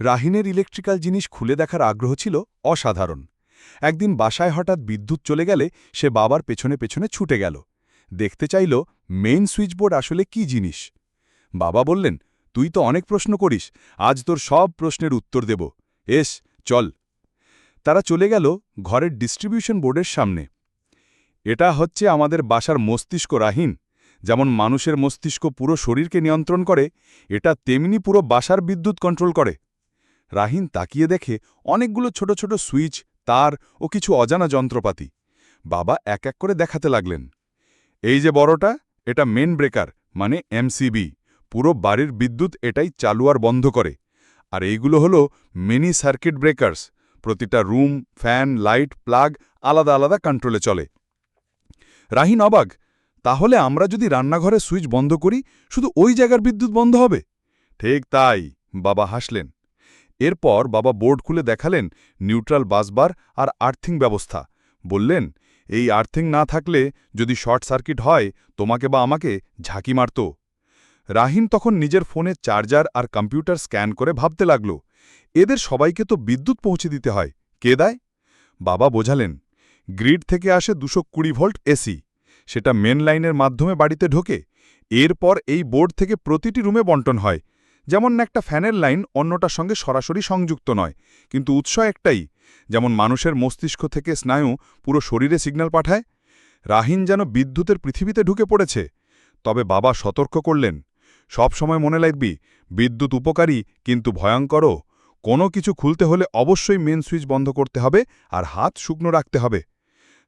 রাহিনের electrical জিনিস খুলে দেখার আগ্রহ ছিল অসাধারণ। একদিন বাসায় হঠাৎ বিদ্যুৎ চলে গেলে সে বাবার পেছনে পেছনে ছুটে গেল। দেখতে চাইল, মেইন সুইচবোর্ড আসলে কি জিনিস? বাবা বললেন, তুই তো অনেক প্রশ্ন করিস, আজ তোর সব প্রশ্নের উত্তর দেব। এস, চল। তারা চলে গেল ঘরের ডিস্ট্রিবিউশন বোর্ডের সামনে। এটা হচ্ছে আমাদের বাসার মস্তিষ্ক, রাহিন। যেমন মানুষের মস্তিষ্ক পুরো শরীরকে নিয়ন্ত্রণ করে, এটা তেমনি পুরো বাসার বিদ্যুৎ কন্ট্রোল করে। রাহিন তাকিয়ে দেখে অনেকগুলো ছোট ছোট সুইচ, তার ও কিছু অজানা যন্ত্রপাতি। বাবা এক এক করে দেখাতে লাগলেন। এই যে বড়টা, এটা মেন ব্রেকার মানে এমসিবি পুরো বাড়ির বিদ্যুৎ এটাই চালু আর বন্ধ করে। আর এইগুলো হলো মিনি সার্কিট ব্রেকার্স প্রতিটা রুম ফ্যান লাইট প্লাগ আলাদা আলাদা কন্ট্রোলে চলে। রাহিন অবাক, তাহলে আমরা যদি রান্নাঘরে সুইচ বন্ধ করি, শুধু ওই জায়গার বিদ্যুৎ বন্ধ হবে? ঠিক তাই, বাবা হাসলেন। এরপর বাবা বোর্ড খুলে দেখালেন নিউট্রাল বাসবার আর আর্থিং ব্যবস্থা। বললেন, এই আর্থিং না থাকলে যদি শর্ট সার্কিট হয়, তোমাকে বা আমাকে ঝাঁকি মারত। রাহিন তখন নিজের ফোনে চার্জার আর কম্পিউটার স্ক্যান করে ভাবতে লাগল, এদের সবাইকে তো বিদ্যুৎ পৌঁছে দিতে হয়, কে দেয়? বাবা বোঝালেন, গ্রিড থেকে আসে দুশো কুড়ি ভোল্ট এসি, সেটা মেন লাইনের মাধ্যমে বাড়িতে ঢোকে। এরপর এই বোর্ড থেকে প্রতিটি রুমে বন্টন হয় যেমন একটা ফ্যানের লাইন অন্যটার সঙ্গে সরাসরি সংযুক্ত নয়, কিন্তু উৎস একটাই। যেমন মানুষের মস্তিষ্ক থেকে স্নায়ু পুরো শরীরে সিগন্যাল পাঠায়, রাহিন যেন বিদ্যুতের পৃথিবীতে ঢুকে পড়েছে। তবে বাবা সতর্ক করলেন, সব সময় মনে লাগবি, বিদ্যুৎ উপকারী কিন্তু ভয়ঙ্করও কোনো কিছু খুলতে হলে অবশ্যই মেন সুইচ বন্ধ করতে হবে আর হাত শুকনো রাখতে হবে।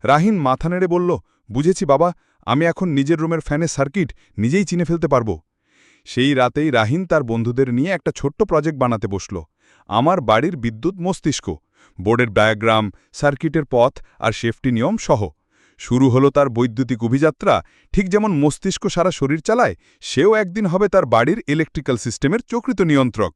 রাহিন মাথা নেড়ে বলল, বুঝেছি বাবা, আমি এখন নিজের রুমের ফ্যানের সার্কিট নিজেই চিনে ফেলতে পারব। সেই রাতেই রাহিন তার বন্ধুদের নিয়ে একটা ছোট্ট প্রজেক্ট বানাতে বসল। আমার বাড়ির বিদ্যুৎ মস্তিষ্ক বোর্ডের ডায়াগ্রাম সার্কিটের পথ আর সেফটি নিয়ম সহ। শুরু হলো তার বৈদ্যুতিক অভিযাত্রা, ঠিক যেমন মস্তিষ্ক সারা শরীর চালায়, সেও একদিন হবে তার বাড়ির ইলেকট্রিক্যাল সিস্টেমের চকৃত নিয়ন্ত্রক।